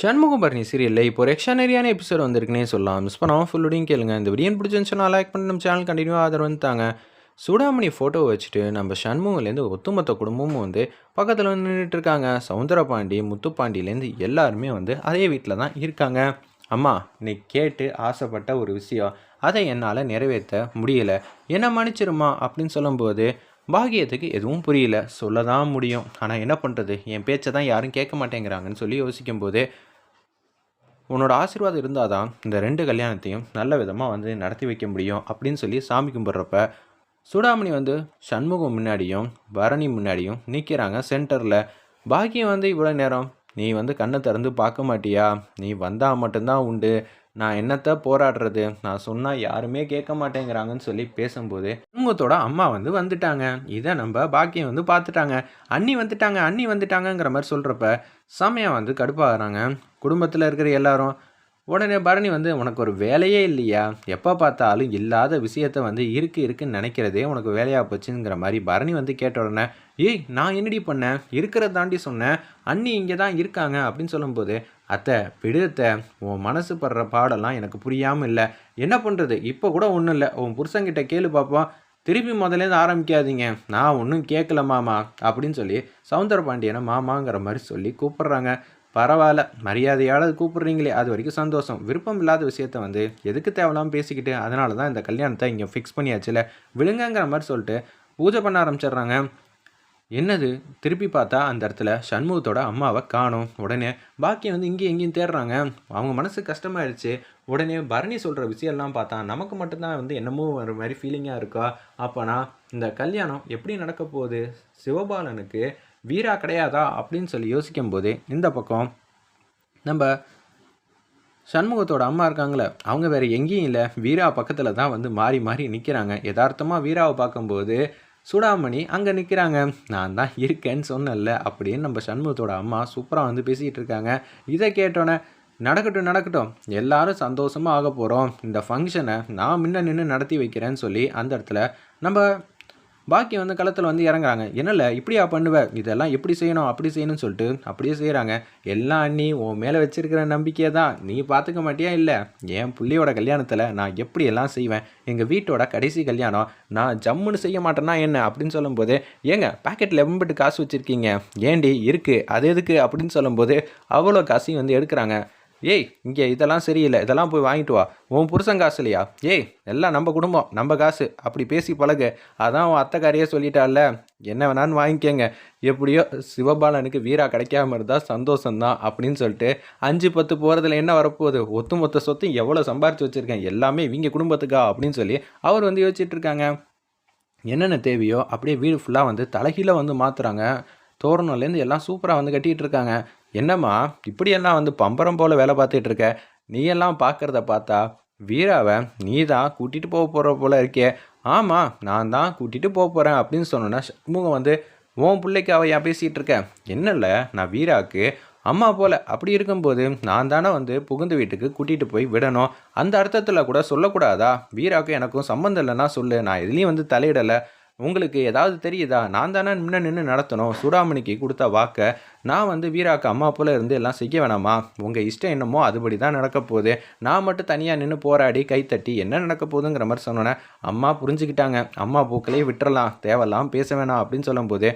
சண்முகம் பர்ணி சீரியலில் இப்போ ஒரு எக்ஸ்ட்ரானரியான எபிசோட் வந்திருக்குன்னே சொல்லலாம். மிஸ் பண்ணாமல் ஃபுல்லோடையும் கேளுங்க. இந்த வீடியோ பிடிச்சிருந்துச்சுன்னா லைக் பண்ணி நம்ம சேனல் கண்டினியூ ஆதரவு வந்துட்டாங்க சூடாமணி ஃபோட்டோ வச்சுட்டு நம்ம சண்முகலேருந்து ஒத்துமொத்த குடும்பமும் வந்து பக்கத்தில் வந்து நின்றுட்டு இருக்காங்க சவுந்தரபாண்டி முத்துப்பாண்டியிலேருந்து எல்லாருமே வந்து அதே வீட்டில் தான் இருக்காங்க. அம்மா நீ கேட்டு ஆசைப்பட்ட ஒரு விஷயம். அதை என்னால் நிறைவேற்ற முடியலை. என்ன மன்னிச்சிருமா அப்படின்னு சொல்லும்போது பாகியத்துக்கு எதுவும் புரியல. சொல்ல தான் முடியும். ஆனால் என்ன பண்ணுறது என் பேச்சை தான் யாரும் கேட்க மாட்டேங்கிறாங்கன்னு சொல்லி யோசிக்கும்போது உன்னோட ஆசீர்வாதம் இருந்தால் தான் இந்த ரெண்டு கல்யாணத்தையும் நல்ல விதமாக வந்து நடத்தி வைக்க முடியும் அப்படின்னு சொல்லி சாமி கும்பிட்றப்ப சூடாமணி வந்து சண்முகம் முன்னாடியும் பரணி முன்னாடியும் நிற்கிறாங்க சென்டரில். பாக்கியம் வந்து இவ்வளோ நேரம் நீ வந்து கண்ணை திறந்து பார்க்க மாட்டியா? நீ வந்தால் மட்டும்தான் உண்டு. நான் என்னத்தை போராடுறது? நான் சொன்னால் யாருமே கேட்க மாட்டேங்கிறாங்கன்னு சொல்லி பேசும்போது சண்முகத்தோட அம்மா வந்து வந்துட்டாங்க. இதை நம்ம பாக்கியம் வந்து பார்த்துட்டாங்க. அண்ணி வந்துட்டாங்க அண்ணி வந்துட்டாங்கங்கிற மாதிரி சொல்கிறப்ப செமையாக வந்து கடுப்பாகிறாங்க. குடும்பத்தில் இருக்கிற எல்லாரும் உடனே பரணி வந்து உனக்கு ஒரு வேலையே இல்லையா? எப்போ பார்த்தாலும் இல்லாத விஷயத்த வந்து இருக்கு இருக்குன்னு நினைக்கிறதே உனக்கு வேலையாக போச்சுங்கிற மாதிரி பரணி வந்து கேட்ட உடனே ஏய் நான் என்னடி பண்ணேன்? இருக்கிறத தாண்டி சொன்னேன். அண்ணி இங்கே தான் இருக்காங்க. அப்படின்னு சொல்லும்போது அத்தை விடுத்த உன் மனசு படுற பாடெல்லாம் எனக்கு புரியாமல் இல்லை. என்ன பண்ணுறது இப்போ கூட ஒன்றும் இல்லை. உன் புருஷங்கிட்ட கேளு பார்ப்போம் திருப்பி முதலேருந்து ஆரம்பிக்காதீங்க. நான் ஒன்றும் கேட்கல மாமா அப்படின்னு சொல்லி சவுந்தர பாண்டியனை மாமாங்கிற மாதிரி சொல்லி கூப்பிட்றாங்க. பரவாயில்ல. மரியாதையால் கூப்பிட்றீங்களே. அது வரைக்கும் சந்தோஷம். விருப்பம் இல்லாத விஷயத்த வந்து எதுக்கு தேவையில்லாமல் பேசிக்கிட்டு? அதனால தான் இந்த கல்யாணத்தை இங்கே ஃபிக்ஸ் பண்ணியாச்சுல. விழுங்கங்கிற மாதிரி சொல்லிட்டு பூஜை பண்ண ஆரம்பிச்சிடுறாங்க. என்னது? திருப்பி பார்த்தா அந்த இடத்துல சண்முகத்தோட அம்மாவை காணும். உடனே பாக்கியம் வந்து இங்கேயும் எங்கேயும் தேடுறாங்க. அவங்க மனசு கஷ்டமாயிடுச்சு. உடனே பரணி சொல்கிற விஷயம்லாம் பார்த்தா நமக்கு மட்டும்தான் வந்து என்னமோ ஒரு மாதிரி ஃபீலிங்காக இருக்கா? அப்போனா இந்த கல்யாணம் எப்படி நடக்க போகுது? சிவபாலனுக்கு வீரா கிடையாதா? அப்படின்னு சொல்லி யோசிக்கும் போது இந்த பக்கம் நம்ம சண்முகத்தோட அம்மா இருக்காங்களே அவங்க வேறு எங்கேயும் இல்லை. வீரா பக்கத்தில் தான் வந்து மாறி மாறி நிற்கிறாங்க யதார்த்தமாக வீராவை பார்க்கும்போது சுடாமணி அங்கே நிற்கிறாங்க நான் தான் இருக்கேன்னு சொன்னேன்ல அப்படின்னு நம்ம சண்முகத்தோட அம்மா சூப்பராக வந்து பேசிக்கிட்டு இருக்காங்க. இதை கேட்டோன்னே நடக்கட்டும் நடக்கட்டும். எல்லாரும் சந்தோஷமாக ஆக போகிறோம் இந்த ஃபங்க்ஷனை நான் முன்ன நின்று நடத்தி வைக்கிறேன்னு சொல்லி அந்த இடத்துல நம்ம பாக்கி வந்து களத்தில் வந்து இறங்குறாங்க. என்னல்ல இப்படியா பண்ணுவேன் இதெல்லாம் எப்படி செய்யணும்? அப்படி செய்யணும்னு சொல்லிட்டு அப்படியே செய்கிறாங்க எல்லாம் அண்ணி உன் மேலே வச்சிருக்கிற நம்பிக்கையை தான் நீ பார்த்துக்க மாட்டியா இல்லை? என் புள்ளியோட கல்யாணத்தில் நான் எப்படி எல்லாம் செய்வேன்? எங்கள் வீட்டோட கடைசி கல்யாணம். நான் ஜம்முன்னு செய்ய மாட்டேன்னா என்ன? அப்படின்னு சொல்லும்போது ஏங்க பேக்கெட்டில் எம்பட்டு காசு வச்சுருக்கீங்க? ஏண்டி இருக்குது அது எதுக்கு? அப்படின்னு சொல்லும்போது அவ்வளோ காசையும் வந்து எடுக்கிறாங்க. ஏய் இங்கே இதெல்லாம் சரியில்லை. இதெல்லாம் போய் வாங்கிட்டு வா. உன் புருஷன் காசு இல்லையா? ஏய் எல்லாம் நம்ம குடும்பம். நம்ம காசு. அப்படி பேசி பழகு. அதான் உன் அத்தைக்காரியே சொல்லிட்டால. என்ன வேணான்னு வாங்கிக்கோங்க. எப்படியோ சிவபாலனுக்கு வீரா கிடைக்காம இருந்தால் சந்தோஷம்தான் அப்படின்னு சொல்லிட்டு அஞ்சு பத்து போகிறதுல என்ன வரப்போகுது? ஒத்து மொத்த சொத்து எவ்வளோ சம்பாரிச்சு வச்சுருக்கேன்? எல்லாமே இவங்க குடும்பத்துக்கா? அப்படின்னு சொல்லி அவர் வந்து யோசிச்சுட்டு இருக்காங்க. என்னென்ன தேவையோ அப்படியே வீடு ஃபுல்லாக வந்து தலைகீழ வந்து மாற்றுறாங்க தோரணம்லேருந்து எல்லாம் சூப்பராக வந்து கட்டிகிட்டு இருக்காங்க. என்னம்மா இப்படியெல்லாம் வந்து பம்பரம் போல் வேலை பார்த்துட்டு இருக்க? நீ எல்லாம் பார்க்குறத பார்த்தா வீராவை நீ தான் கூட்டிகிட்டு போக போகிற போல இருக்கே. ஆமாம் நான் தான் கூட்டிகிட்டு போக போகிறேன் அப்படின்னு சொன்னோன்னா சண்முகம் வந்து உன் பிள்ளைக்கு அவள் ஏன் பேசிகிட்டு இருக்க? என்னல்ல நான் வீராவுக்கு அம்மா போல். அப்படி இருக்கும்போது நான் தானே வந்து புகுந்த வீட்டுக்கு கூட்டிகிட்டு போய் விடணும். அந்த அர்த்தத்தில் கூட சொல்லக்கூடாதா? வீராவுக்கு எனக்கும் சம்மந்தம் இல்லைன்னா சொல்லு. நான் எதுலேயும் வந்து தலையிடலை. உங்களுக்கு ஏதாவது தெரியுதா? நான் தானே முன்ன நின்று நடத்தணும். சூடாமணிக்கு கொடுத்த வாக்கை நான் வந்து வீராக்கு அம்மா போல இருந்து எல்லாம் செய்ய வேணாமா? உங்கள் இஷ்டம் என்னமோ அதுபடி தான் நடக்க போகுது. நான் மட்டும் தனியாக நின்று போராடி கைத்தட்டி என்ன நடக்க போகுதுங்கிற மாதிரி சொன்னோன்னே அம்மா புரிஞ்சுக்கிட்டாங்க. அம்மா பூக்களையே விட்டுறலாம். தேவையெல்லாம் பேச வேணாம் அப்படின்னு சொல்லும்போது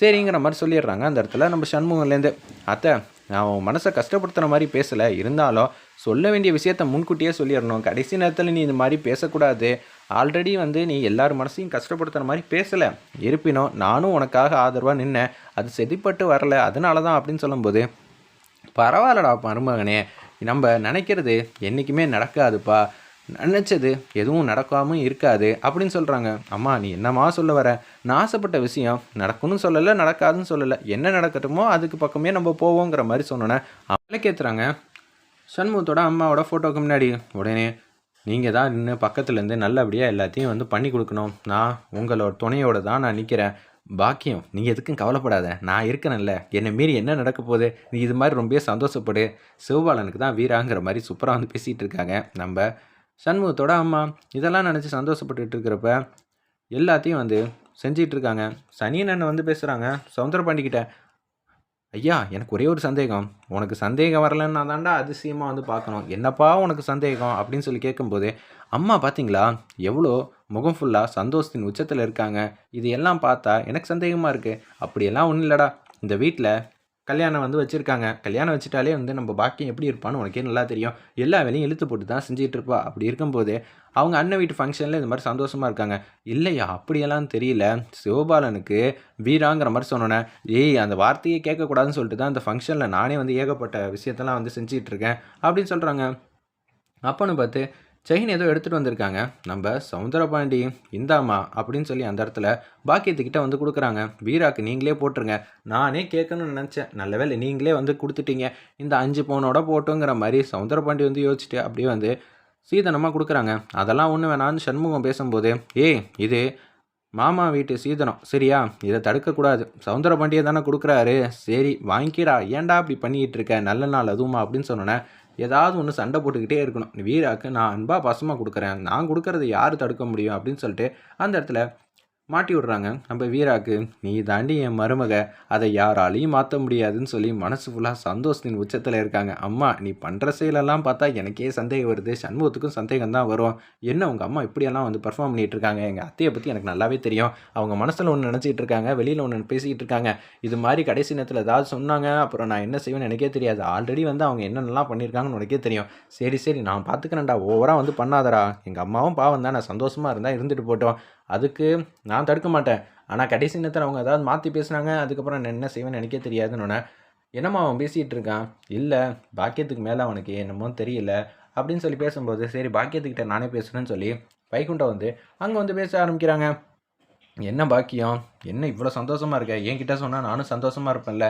சரிங்கிற மாதிரி சொல்லிடுறாங்க. அந்த இடத்துல நம்ம சண்முகம்லேருந்து அத்தை நான் உன் மனசை கஷ்டப்படுத்துகிற மாதிரி பேசலை. இருந்தாலும் சொல்ல வேண்டிய விஷயத்த முன்கூட்டியே சொல்லிடணும். கடைசி நேரத்தில் நீ இந்த மாதிரி பேசக்கூடாது. ஆல்ரெடி வந்து நீ எல்லார் மனசையும் கஷ்டப்படுத்துகிற மாதிரி பேசலை. இருப்பினும் நானும் உனக்காக ஆதரவாக நின்னேன். அது செதிப்பட்டு வரல. அதனால தான் அப்படின்னு சொல்லும்போது பரவாயில்லடா மருமகனே. நம்ம நினைக்கிறது என்றைக்குமே நடக்காதுப்பா. நினச்சது எதுவும் நடக்காமல் இருக்காது. அப்படின்னு சொல்கிறாங்க அம்மா நீ என்னம்மா சொல்ல வர? நான் ஆசைப்பட்ட விஷயம் நடக்கும்னு சொல்லலை நடக்காதுன்னு சொல்லலை. என்ன நடக்கட்டுமோ அதுக்கு பக்கமே நம்ம போவோங்கிற மாதிரி சொன்னோன்னே கேத்துறாங்க சண்முகத்தோட அம்மாவோட ஃபோட்டோக்கு முன்னாடி உடனே நீங்கள் தான் நின்று பக்கத்துலேருந்து நல்லபடியாக எல்லாத்தையும் வந்து பண்ணி கொடுக்கணும். நான் உங்களோட துணையோடு தான் நான் நிற்கிறேன் பாக்கியம் நீங்கள் எதுக்கும் கவலைப்படாத. நான் இருக்கேன்ல. என்னை மீறி என்ன நடக்க போகுது? நீ இது மாதிரி ரொம்ப சந்தோஷப்படு. சிவபாலனுக்கு தான் வீராங்கிற மாதிரி சூப்பராக வந்து பேசிகிட்டு இருக்காங்க. நம்ம சண்முகத்தோட அம்மா இதெல்லாம் நினச்சி சந்தோஷப்பட்டுட்டு இருக்கிறப்ப எல்லாத்தையும் வந்து செஞ்சிகிட்டு இருக்காங்க. சனியன் அண்ணன் வந்து பேசுகிறாங்க சவுந்தரபாண்டிக்கிட்ட ஐயா எனக்கு ஒரே ஒரு சந்தேகம். உனக்கு சந்தேகம் வரலன்னா தாண்டா அதிசயமாக வந்து பார்க்கணும். என்னப்பா உனக்கு சந்தேகம்? அப்படின்னு சொல்லி கேட்கும்போது அம்மா பார்த்தீங்களா எவ்வளோ முகம் ஃபுல்லாக சந்தோஷத்தின் உச்சத்தில் இருக்காங்க. இது எல்லாம் பார்த்தா எனக்கு சந்தேகமாக இருக்குது அப்படியெல்லாம் ஒன்றும் இல்லைடா. இந்த வீட்டில் கல்யாணம் வந்து வச்சுருக்காங்க. கல்யாணம் வச்சுட்டாலே வந்து நம்ம பாக்கியம் எப்படி இருப்பான்னு உனக்கே நல்லா தெரியும். எல்லா வேலையும் இழுத்து போட்டு தான் செஞ்சிட்டு இருப்பா. அப்படி இருக்கும்போது அவங்க அண்ணன் வீட்டு ஃபங்க்ஷனில் இந்த மாதிரி சந்தோஷமாக இருக்காங்க. இல்லையா? அப்படியெல்லாம் தெரியல. சிவபாலனுக்கு வீராங்கிற மாதிரி சொன்னோன்னே ஏய் அந்த வார்த்தையை கேட்கக்கூடாதுன்னு சொல்லிட்டு தான் அந்த ஃபங்க்ஷனில் நானே வந்து ஏகப்பட்ட விஷயத்தெல்லாம் வந்து செஞ்சிகிட்ருக்கேன் அப்படின்னு சொல்கிறாங்க அப்போன்னு பார்த்து செயின் ஏதோ எடுத்துகிட்டு வந்திருக்காங்க. நம்ம சவுந்தரபாண்டி இந்தாமா அப்படின்னு சொல்லி அந்த இடத்துல பாக்கியத்துக்கிட்ட வந்து கொடுக்குறாங்க. வீராக்கு நீங்களே போட்டுருங்க. நானே கேட்கணும்னு நினச்சேன். நல்ல வேலை நீங்களே வந்து கொடுத்துட்டீங்க. இந்த அஞ்சு பவுனோட போட்டோங்கிற மாதிரி சவுந்தரபாண்டி வந்து யோசிச்சுட்டு அப்படியே வந்து சீதனமாக கொடுக்குறாங்க. அதெல்லாம் ஒன்று வேணான்னு சண்முகம் பேசும்போது ஏய் இது மாமா வீட்டு சீதனம். சரியா? இதை தடுக்கக்கூடாது. சவுந்தர பாண்டியை தானே கொடுக்குறாரு. சரி வாங்கிக்கிறா. ஏன்டா அப்படி பண்ணிக்கிட்டு இருக்க? நல்ல நாள் அதுவுமா? அப்படின்னு சொன்னோன்னே ஏதாவது ஒன்று சண்டை போட்டுக்கிட்டே இருக்கணும். வீராக்கு நான் அன்பாக பசமாக கொடுக்குறேன். நான் கொடுக்கறத யார் தடுக்க முடியும் அப்படின்னு சொல்லிட்டு அந்த இடத்துல மாட்டி விட்றாங்க. நம்ம வீராக்கு நீ தாண்டி என் மருமக அதை யாராலையும் மாற்ற முடியாதுன்னு சொல்லி மனசு ஃபுல்லாக சந்தோஷத்தின் உச்சத்தில் இருக்காங்க. அம்மா நீ பண்ணுற செயலெல்லாம் பார்த்தா எனக்கே சந்தேகம் வருது. சண்முகத்துக்கும் சந்தேகம் தான் வரும். என்ன உங்கள் அம்மா இப்படியெல்லாம் வந்து பர்ஃபார்ம் பண்ணிகிட்டு இருக்காங்க? எங்கள் அத்தையை பற்றி எனக்கு நல்லாவே தெரியும். அவங்க மனசில் ஒன்று நினச்சிட்டு இருக்காங்க. வெளியில் ஒன்று பேசிக்கிட்டு இருக்காங்க. இது மாதிரி கடைசி நேரத்தில் ஏதாவது சொன்னாங்க. அப்புறம் நான் என்ன செய்வேன்னு எனக்கே தெரியாது. ஆல்ரெடி வந்து அவங்க என்னென்னலாம் பண்ணியிருக்காங்கன்னு உனக்கே தெரியும். சரி சரி நான் பார்த்துக்கிறேன்டா ஓவராக வந்து பண்ணாதடா. எங்கள் அம்மாவும் பாவம் தான். நான் சந்தோஷமாக இருந்தால் இருந்துட்டு போட்டோம். அதுக்கு நான் தடுக்க மாட்டேன். ஆனால் கடைசி நேரத்தில் அவங்க ஏதாவது மாற்றி பேசுனாங்க அதுக்கப்புறம் நான் என்ன செய்வேன்னு எனக்கே தெரியாதுன்னு என்னம்மா அவன் பேசிகிட்டு இருக்கான்? இல்லை பாக்கியத்துக்கு மேலே அவனுக்கு என்னமோ தெரியல அப்படின்னு சொல்லி பேசும்போது சரி பாக்கியத்துக்கிட்ட நானே பேசுகிறேன்னு சொல்லி வைகுண்டம் வந்து அங்கே வந்து பேச ஆரம்பிக்கிறாங்க. என்ன பாக்கியம்? என்ன இவ்வளோ சந்தோஷமாக இருக்க? என்கிட்ட சொன்னால் நானும் சந்தோஷமாக இருப்பேன்ல.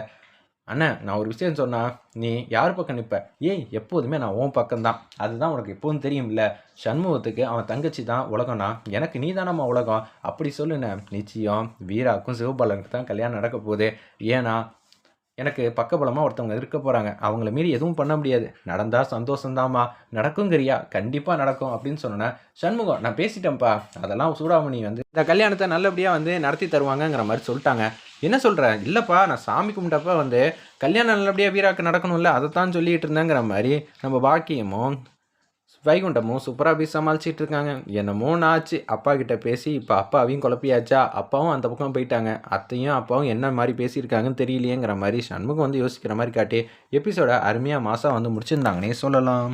அண்ணன் நான் ஒரு விஷயம் சொன்னால் நீ யார் பக்கம் நிற்ப ஏய் எப்போதுமே நான் உன் பக்கம்தான். அதுதான் உனக்கு எப்போதும் தெரியும்ல. சண்முகத்துக்கு அவன் தங்கச்சி தான் உலகம்னா எனக்கு நீ தானம்மா உலகம்? அப்படி சொல்லுண்ணே. நிச்சயம் வீராக்கும் சிவபாலனுக்கு தான் கல்யாணம் நடக்க போகுது. ஏன்னா எனக்கு பக்கபலமாக ஒருத்தவங்க இருக்க போகிறாங்க அவங்கள மீறி எதுவும் பண்ண முடியாது. நடந்தால் சந்தோஷந்தாம்மா நடக்குங்கிறியா கண்டிப்பாக நடக்கும் அப்படின்னு சொன்னேன் சண்முகம் நான் பேசிட்டேன்ப்பா. அதெல்லாம் சூடாமணி வந்து இந்த கல்யாணத்தை நல்லபடியாக வந்து நடத்தி தருவாங்கங்கிற மாதிரி சொல்லிட்டாங்க. என்ன சொல்கிறேன் இல்லைப்பா நான் சாமி கும்பிட்டப்ப வந்து கல்யாணம் நல்லபடியாக வீராக்கு நடக்கணும்ல. அதை தான் சொல்லிகிட்டு இருந்தேங்கிற மாதிரி நம்ம பாக்கியமும் வைகுண்டமும் சூப்பராக போய் சமாளிச்சிட்டு இருக்காங்க. என்னமோ ஆச்சு. அப்பா கிட்ட பேசி இப்போ அப்பாவையும் குழப்பியாச்சா? அப்பாவும் அந்த பக்கம் போயிட்டாங்க. அத்தையும் அப்பாவும் என்ன மாதிரி பேசியிருக்காங்கன்னு தெரியலையேங்கிற மாதிரி சண்முகம் வந்து யோசிக்கிற மாதிரி காட்டி எபிசோட அருமையாக மாதம் வந்து முடிச்சிருந்தாங்கன்னே சொல்லலாம்.